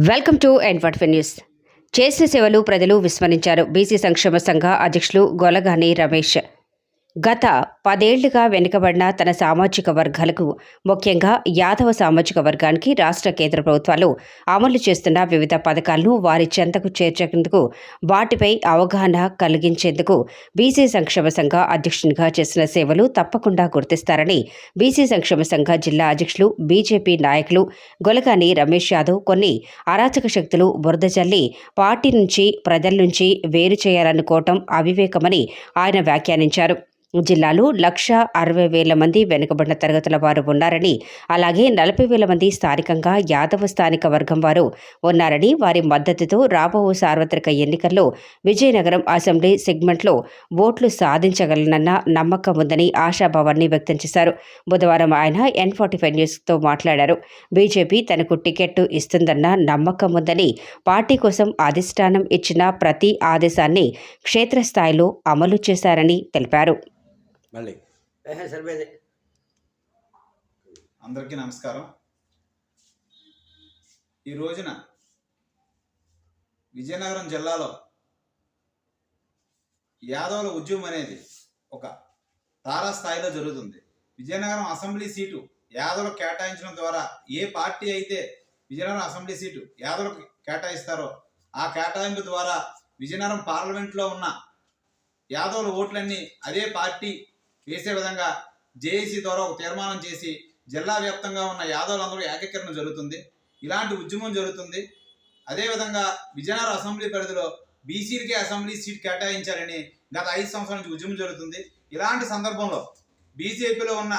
Welcome to ఎన్వర్ట్ news చేసిన సేవలు ప్రజలు విస్మరించారు. బీసీ సంక్షేమ సంఘ అధ్యక్షులు గొలగాని రమేష్. గత పదేళ్ళుగా వెనుకబడిన తన సామాజిక వర్గాలకు ముఖ్యంగా యాదవ సామాజిక వర్గానికి రాష్ట్ర కేంద్ర ప్రభుత్వాలు అమలు చేస్తున్న వివిధ పథకాలను వారి చెంతకు చేర్చేందుకు వాటిపై అవగాహన కలిగించేందుకు బీసీ సంక్షేమ సంఘ అధ్యక్షునిగా చేసిన సేవలు తప్పకుండా గుర్తిస్తారని బీసీ సంక్షేమ సంఘ జిల్లా అధ్యక్షులు బీజేపీ నాయకులు గొలగాని రమేష్ యాదవ్ కొన్ని అరాచక శక్తులు బురద జల్లి పార్టీ నుంచి ప్రజల నుంచి వేరు చేయాలనుకోవటం అవివేకమని ఆయన వ్యాఖ్యానించారు. జిల్లాలో లక్ష అరవై వేల మంది వెనుకబడిన తరగతుల వారు ఉన్నారని అలాగే నలభై వేల మంది స్థానికంగా యాదవ స్థానిక వర్గం వారు ఉన్నారని వారి మద్దతుతో రాబో సార్వత్రిక ఎన్నికల్లో విజయనగరం అసెంబ్లీ సెగ్మెంట్లో ఓట్లు సాధించగలనన్న నమ్మకం ఉందని ఆశాభావాన్ని వ్యక్తం చేశారు. బుధవారం ఆయన ఎన్ ఫార్టీ ఫైవ్ న్యూస్తో మాట్లాడారు. బీజేపీ తనకు టికెట్ ఇస్తుందన్న నమ్మకం ఉందని పార్టీ కోసం అధిష్టానం ఇచ్చిన ప్రతి ఆదేశాన్ని క్షేత్రస్థాయిలో అమలు చేశారని తెలిపారు. మళ్ళీ. సరిపోయింది. అందరికీ నమస్కారం. ఈ రోజున విజయనగరం జిల్లాలో యాదవుల ఉద్యమం అనేది ఒక తారా స్థాయిలో జరుగుతుంది. విజయనగరం అసెంబ్లీ సీటు యాదవులకు కేటాయించడం ద్వారా ఏ పార్టీ అయితే విజయనగరం అసెంబ్లీ సీటు యాదవులకు కేటాయిస్తారో ఆ కేటాయింపు ద్వారా విజయనగరం పార్లమెంట్లో ఉన్న యాదవుల ఓట్లన్నీ అదే పార్టీ వేసే విధంగా జేఏసీ ద్వారా ఒక తీర్మానం చేసి జిల్లా వ్యాప్తంగా ఉన్న యాదవులందరూ ఏకీకరణ జరుగుతుంది. ఇలాంటి ఉద్యమం జరుగుతుంది. అదేవిధంగా విజయనగరం అసెంబ్లీ పరిధిలో బీసీలకి అసెంబ్లీ సీట్ కేటాయించాలని గత ఐదు సంవత్సరాల నుంచి ఉద్యమం జరుగుతుంది. ఇలాంటి సందర్భంలో బీజేపీలో ఉన్న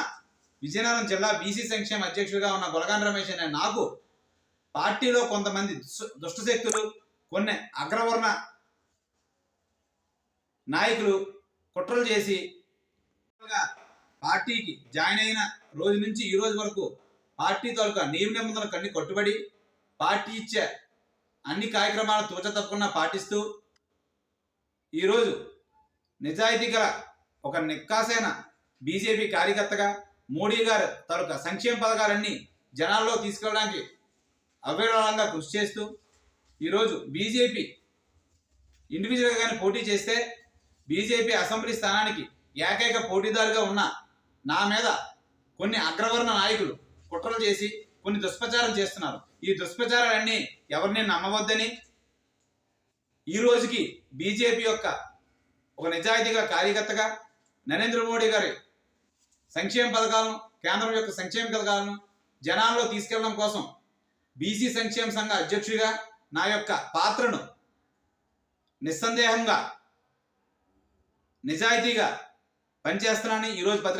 విజయనగరం జిల్లా బీసీ సంక్షేమ అధ్యక్షుడిగా ఉన్న గొలగాన్ రమేష్ అనే నాకు పార్టీలో కొంతమంది దుష్టశక్తులు కొన్ని అగ్రవర్ణ నాయకులు కుట్రలు చేసి పార్టీకి జాయిన్ అయిన రోజు నుంచి ఈ రోజు వరకు పార్టీ తాలూకా నియమ నిబంధనలకు అన్ని కట్టుబడి పార్టీ ఇచ్చే అన్ని కార్యక్రమాలు తూచ తప్పకుండా పాటిస్తూ ఈరోజు నిజాయితీ గల ఒక నిక్కాసైన బీజేపీ కార్యకర్తగా మోడీ గారు తాలూకా సంక్షేమ పథకాలన్నీ జనాల్లో తీసుకెళ్ళడానికి అవిరళంగా కృషి చేస్తూ ఈరోజు బీజేపీ ఇండివిజువల్గా కానీ పోటీ చేస్తే బీజేపీ అసెంబ్లీ స్థానానికి ఏకైక పోటీదారుగా ఉన్న నా మీద కొన్ని అగ్రవర్ణ నాయకులు కుట్రలు చేసి కొన్ని దుష్ప్రచారం చేస్తున్నారు. ఈ దుష్ప్రచారాలన్నీ ఎవరిని నమ్మవద్దని ఈ రోజుకి బీజేపీ యొక్క ఒక నిజాయితీగా కార్యకర్తగా నరేంద్ర మోడీ గారి సంక్షేమ పథకాలను కేంద్రం యొక్క సంక్షేమ పథకాలను జనాల్లో తీసుకెళ్ళడం కోసం బీసీ సంక్షేమ సంఘ అధ్యక్షుడిగా నా యొక్క పాత్రను నిస్సందేహంగా నిజాయితీగా పనిచేస్తున్నానని ఈరోజు పత్రిక